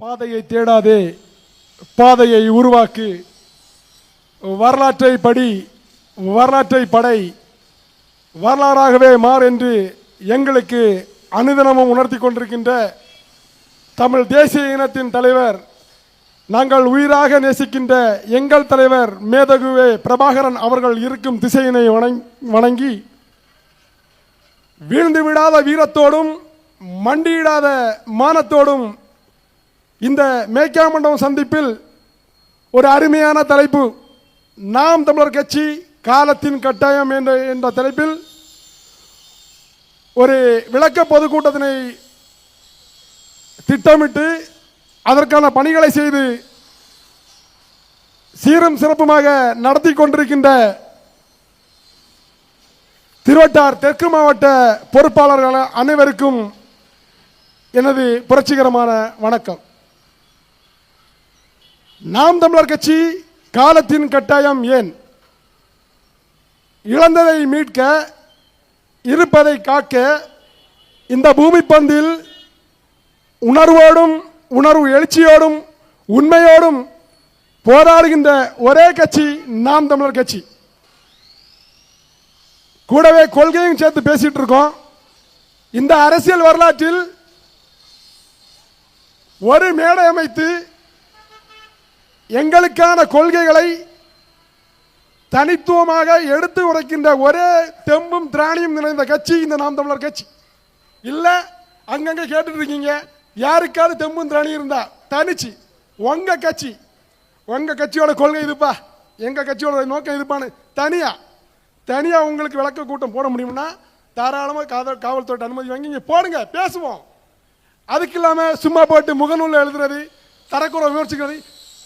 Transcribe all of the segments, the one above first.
பாதையை தேடாதே பாதையை உருவாக்கு. வரலாற்றை படி வரலாற்றை படை வரலாறாகவே மாறு என்று எங்களுக்கு அனுதினமும் உணர்த்தி கொண்டிருக்கின்ற தமிழ் தேசிய இனத்தின் தலைவர் நாங்கள் உயிராக நேசிக்கின்ற எங்கள் தலைவர் மேதகுவே பிரபாகரன் அவர்கள் இருக்கும் திசையினை வணங்- வணங்கி வீழ்ந்து விடாத வீரத்தோடும் மண்டியிடாத மானத்தோடும் இந்த மேய்க்காமண்டபம் சந்திப்பில் ஒரு அருமையான தலைப்பு. நாம் தமிழர் கட்சி காலத்தின் கட்டாயம் என்ற என்ற தலைப்பில் ஒரு விளக்க பொதுக்கூட்டத்தினை திட்டமிட்டு அதற்கான பணிகளை செய்து சீரும் சிறப்புமாக நடத்தி கொண்டிருக்கின்ற திருவட்டார் தெற்கு மாவட்ட பொறுப்பாளர்கள் அனைவருக்கும் எனது புரட்சிகரமான வணக்கம். நாம் தமிழர் கட்சி காலத்தின் கட்டாயம் ஏன்? இழந்ததை மீட்க இருப்பதை காக்க இந்த பூமி பந்தில் உணர்வோடும் உணர்வு எழுச்சியோடும் உண்மையோடும் போராடுகின்ற ஒரே கட்சி நாம் தமிழர் கட்சி. கூடவே கொள்கையும் சேர்த்து பேசிட்டு இருக்கோம். இந்த அரசியல் வரலாற்றில் ஒரு மேடை அமைத்து எங்களுக்கான கொள்கைகளை தனித்துவமாக எடுத்து உரைக்கின்ற ஒரே தெம்பும் திராணியும் நிறைந்த கட்சி இந்த நாம் தமிழர் கட்சி. இல்லை அங்கங்கே கேட்டுட்டு இருக்கீங்க யாருக்காவது தெம்பும் திராணி இருந்தா தனிச்சு உங்க கட்சி. உங்க கட்சியோட கொள்கை இதுப்பா. எங்கள் கட்சியோட நோக்கம் இதுப்பான்னு தனியாக தனியாக உங்களுக்கு விளக்க கூட்டம் போட முடியும்னா தாராளமாக காதல் காவல்துறை அனுமதி வாங்கி இங்கே போடுங்க பேசுவோம். அதுக்கு இல்லாமல் சும்மா போட்டு முகநூலில் எழுதுறது தரக்குறை விமர்சிக்கிறது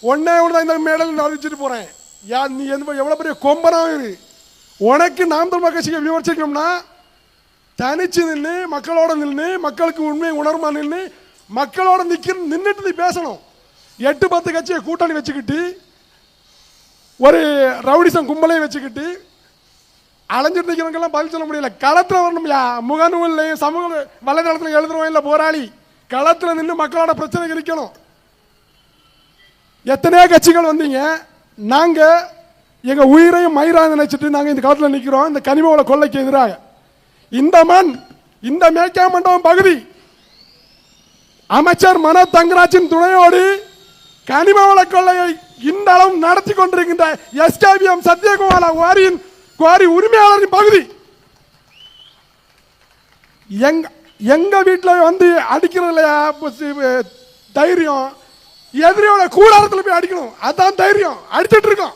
ஒன்னே ஒன்று தான் இந்த மேடல் நான் அறிவிச்சிட்டு போகிறேன் யா நீ எந்த எவ்வளோ பெரிய கொம்பனாக இரு. உனக்கு நாம் தமிழ் கட்சியை விமர்சிக்கணும்னா தனிச்சு நின்று மக்களோட நின்று மக்களுக்கு உண்மை உணர்மா நின்று மக்களோட நிற்க நின்றுட்டு நீ பேசணும். எட்டு பத்து கட்சியை கூட்டணி வச்சுக்கிட்டு ஒரு ரவுடிசம் கும்பலையும் வச்சுக்கிட்டு அலைஞ்சிட்டு நிற்கிறவங்கெல்லாம் பதில் சொல்ல முடியல. களத்தில் வரணும்யா முகநூல்லையும் சமூக வலைதளத்தில் எழுதுறவன் இல்லை போராளி. களத்தில் நின்று மக்களோட பிரச்சனைக்கு நிற்கணும் எத்தனையோ கட்சிகள் வந்தீங்க. நாங்க எங்க உயிரையும் மயிராக நினைச்சிட்டு நாங்க இந்த காலத்தில் நிற்கிறோம் இந்த கனிமவள கொள்ளைக்கு எதிராக. இந்த மண் இந்த மேக்கா மண்டபம் பகுதி. அமைச்சர் மனோ தங்கராஜின் துணையோடு கனிமவள கொள்ளையை இந்த அளவு நடத்தி கொண்டிருக்கின்ற எஸ்கேபிஎம் சத்யகுமார குவாரியின் குவாரி உரிமையாளரின் பகுதி. எங்க எங்க வீட்டில் வந்து அடிக்கிறது இல்லையா தைரியம்? எதிரியோட கூடாரத்தில் போய் அடிக்கணும். அதான் தைரியம். அடிச்சிட்டு இருக்கோம்.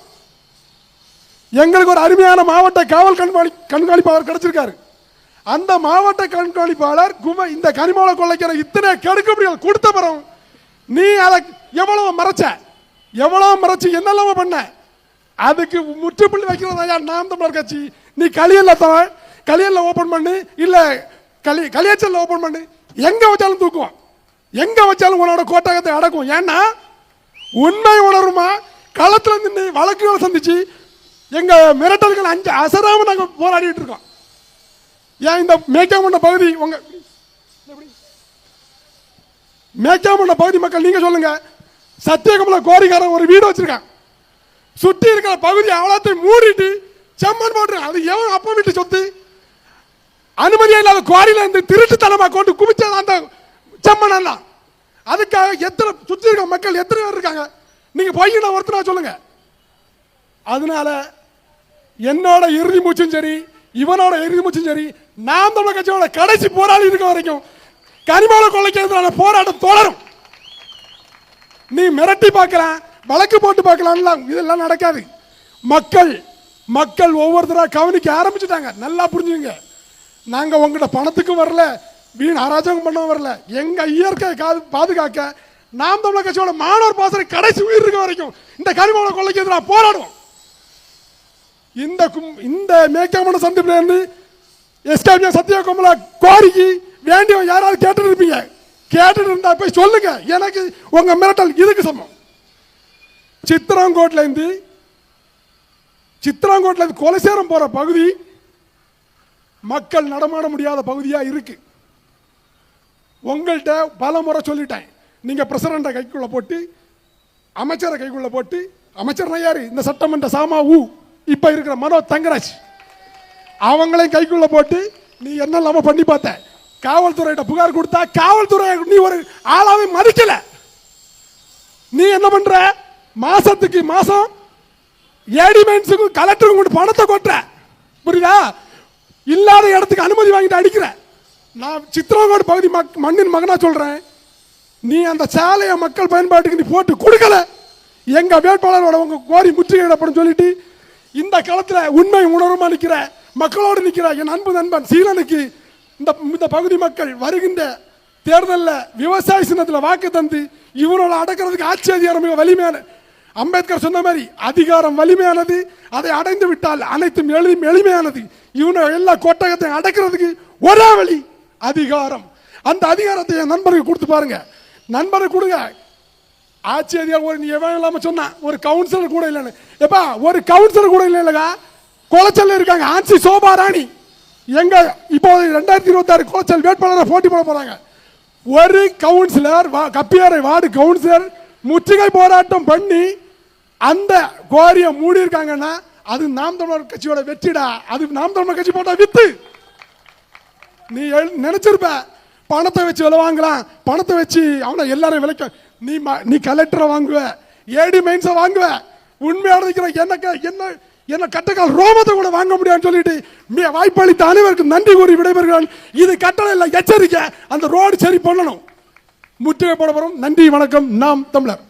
எங்களுக்கு ஒரு அருமையான மாவட்ட காவல் கண்காணி கண்காணிப்பாளர் கிடைச்சிருக்காரு. அந்த மாவட்ட கண்காணிப்பாளர் கும இந்த கனிமவள கொள்ளைக்கிற இத்தனை கெடுக்கப்படுகள் கொடுத்த பிறகு நீ அதை எவ்வளவு மறைச்ச. எவ்வளவு மறைச்சு என்னெல்லாம் பண்ண. அதுக்கு முற்றுப்புள்ளி வைக்கிறதா ஐயா நாம் தமிழர் கட்சி. நீ களியல்ல தான் களியல்ல ஓபன் பண்ணு. இல்ல களி களியச்சல்ல ஓபன் பண்ணு. எங்க வச்சாலும் தூக்குவோம். எங்க வச்சாலும் உன்னோட கோட்டகத்தை அடக்கும். ஏன்னா உண்மை உணருமா? களத்தில் நின்று வழக்குகளை சந்திச்சு எங்க மிரட்டல்கள் அஞ்சு அசராம நாங்க போராடிட்டு இருக்கோம். ஏன் இந்த மேக்காமண்ட பகுதி உங்க மேக்காமண்ட பகுதி மக்கள் நீங்க சொல்லுங்க. சத்தியகமல கோரிக்காரன் ஒரு வீடு வச்சிருக்கான். சுற்றி இருக்கிற பகுதி அவ்வளோத்தையும் மூடிட்டு செம்மன் போட்டுருக்கான் அது எவன் அப்பா வீட்டு சொத்து? அனுமதியே இல்லாத குவாரியில இருந்து திருட்டுத்தனமா கொண்டு குமிச்சதான் அந்த செம்மணம் தான் அதுக்காக எத்தனை சுத்தி இருக்க மக்கள் எத்தனை பேர் இருக்காங்க? நீங்க நான் ஒருத்தனா சொல்லுங்க. அதனால என்னோட இறுதி மூச்சும் சரி இவனோட இறுதி மூச்சும் சரி நாம் தமிழ் கட்சியோட கடைசி போராளி இருக்க வரைக்கும் கனிமவள கொள்ளைக்கு எதிரான போராட்டம் தொடரும். நீ மிரட்டி பார்க்கலாம் வழக்கு போட்டு பார்க்கலாம் இதெல்லாம் நடக்காது. மக்கள் மக்கள் ஒவ்வொருத்தராக கவனிக்க ஆரம்பிச்சுட்டாங்க. நல்லா புரிஞ்சுங்க. நாங்கள் உங்கள்கிட்ட பணத்துக்கும் வரல வீண் அராஜகம் பண்ண வரல. எங்க இயற்கை காது பாதுகாக்க நாம் தமிழர் கட்சியோட மாணவர் பாசறை கடைசி உயிர் இருக்க வரைக்கும் இந்த கனிமவள கொள்ளைக்கு எதிராக போராடுவோம். இந்த கும் இந்த மேற்காமன சந்திப்புல இருந்து எஸ்காபியா சத்யகுமலா கோரிக்கை வேண்டியவன் யாராவது கேட்டுட்டு இருப்பீங்க கேட்டுட்டு இருந்தா போய் சொல்லுங்க. எனக்கு உங்க மிரட்டல் இதுக்கு சமம். சித்திராங்கோட்ல இருந்து சித்திராங்கோட்ல இருந்து கொலைசேரம் போற பகுதி மக்கள் நடமாட முடியாத பகுதியா இருக்கு. உங்கள்கிட்ட பல முறை சொல்லிட்டேன் நீங்கள் பிரசிடண்ட்டை கைக்குள்ளே போட்டு அமைச்சரை கைக்குள்ளே போட்டு அமைச்சர் யார்? இந்த சட்டமன்ற சாமா ஊ. இப்போ இருக்கிற மனோ தங்கராஜ். அவங்களையும் கைக்குள்ளே போட்டு நீ என்ன இல்லாமல் பண்ணி பார்த்த? காவல்துறையிட்ட புகார் கொடுத்தா காவல்துறை நீ ஒரு ஆளாவே மதிக்கல. நீ என்ன பண்ற? மாசத்துக்கு மாசம் ஏடிமென்ஸுக்கும் கலெக்டருக்கும் கொண்டு பணத்தை கொட்டுற. புரியுதா? இல்லாத இடத்துக்கு அனுமதி வாங்கிட்டு அடிக்கிற. நான் சித்திரங்கோடு பகுதி மக் மண்ணின் மகனா சொல்கிறேன் நீ அந்த சாலையை மக்கள் பயன்பாட்டுக்கு நீ போட்டு கொடுக்கல. எங்கள் வேட்பாளரோட உங்க கோரி முற்றுகையிடப்படும் சொல்லிட்டு இந்த காலத்தில் உண்மை உணர்வுமா நிற்கிற மக்களோடு நிற்கிற என் அன்பு நண்பன் சீலனுக்கு இந்த இந்த பகுதி மக்கள் வருகின்ற தேர்தலில் விவசாய சின்னத்தில் வாக்கு தந்து இவரோட அடக்கிறதுக்கு ஆட்சி அதிகாரம் மிக வலிமையான அம்பேத்கர் சொன்ன மாதிரி அதிகாரம் வலிமையானது அதை அடைந்து விட்டால் அனைத்தும் எளி எளிமையானது. இவனை எல்லா கொட்டகத்தையும் அடக்கிறதுக்கு ஒரே வழி அதிகாரம். அந்த அதிகாரத்தை என் நண்பருக்கு கொடுத்து பாருங்க. நண்பருக்கு கொடுங்க. ஆட்சி அதிகாரம் ஒரு நீ எவன் இல்லாமல் சொன்ன ஒரு கவுன்சிலர் கூட இல்லைன்னு. எப்பா ஒரு கவுன்சிலர் கூட இல்லை இல்லைங்க குளச்சல்ல இருக்காங்க. ஆன்சி சோபா ராணி எங்க இப்போ ரெண்டாயிரத்தி இருபத்தி ஆறு குளச்சல் வேட்பாளரை போட்டி போட போறாங்க. ஒரு கவுன்சிலர் வா- கப்பியாரை வார்டு கவுன்சிலர் முற்றுகை போராட்டம் பண்ணி அந்த கோரியை மூடி இருக்காங்கன்னா அது நாம் தமிழர் கட்சியோட வெற்றிடா. அது நாம் தமிழர் கட்சி போட்டா வித்து. நீ எழு- நினைச்சிருப்ப. பணத்தை வச்சு விலை வாங்கலாம். பணத்தை வச்சு அவனை எல்லாரும் விலைக்க நீ நீ கலெக்டரை வாங்குவ. ஏடி மைன்ஸை வாங்குவ. உண்மையாக இருக்கிற என்ன என்ன என்ன கட்டக்கால் ரோமத்தை கூட வாங்க முடியாதுன்னு சொல்லிட்டு மி- வாய்ப்பளித்த அனைவருக்கும் நன்றி கூறி விடைபெறுகிறேன். இது கட்டளை இல்லை எச்சரிக்கை. அந்த ரோடு சரி பண்ணணும். முற்றுகை போட போறோம். நன்றி வணக்கம். நாம் தமிழர்.